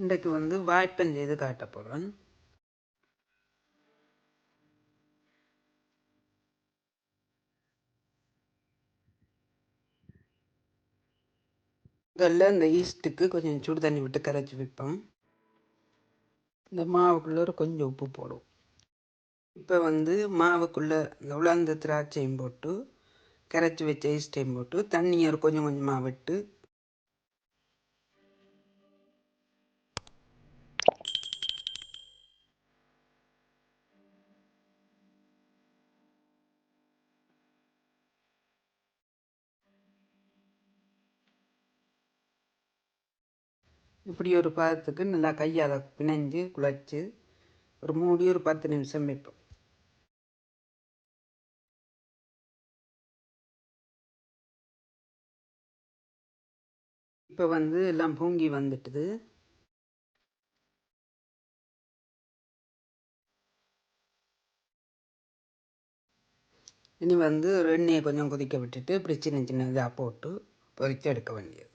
இன்றைக்கு வந்து வாய்ப்பன் செய்து காட்ட போகிறேன் முதல்ல இந்த ஈஸ்ட்டுக்கு கொஞ்சம் சுடு தண்ணி விட்டு கரைச்சி வைப்போம். இந்த மாவுக்குள்ளே ஒரு கொஞ்சம் உப்பு போடும் இப்போ வந்து மாவுக்குள்ளே இந்த உலர்ந்த திராட்சையும் போட்டு கரைச்சி வச்ச ஈஸ்டையும் போட்டு தண்ணியை ஒரு கொஞ்சம் கொஞ்சமாக விட்டு இப்படி ஒரு பதத்துக்கு நல்லா கையால் பிணைஞ்சு குழச்சி ஒரு மூடி ஒரு பத்து நிமிஷம் வைப்போம். இப்போ வந்து எல்லாம் பொங்கி வந்துட்டுது. இனி வந்து ஒரு எண்ணெயை கொஞ்சம் கொதிக்க விட்டுட்டு இப்படி சின்ன சின்ன இதாக போட்டு பொரித்து எடுக்க வேண்டியது.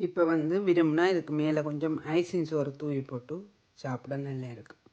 இப்போ வந்து விரும்பினா இதுக்கு மேலே கொஞ்சம் ஐசிங் சோறு தூவி போட்டு சாப்பிட நல்லா இருக்கும்.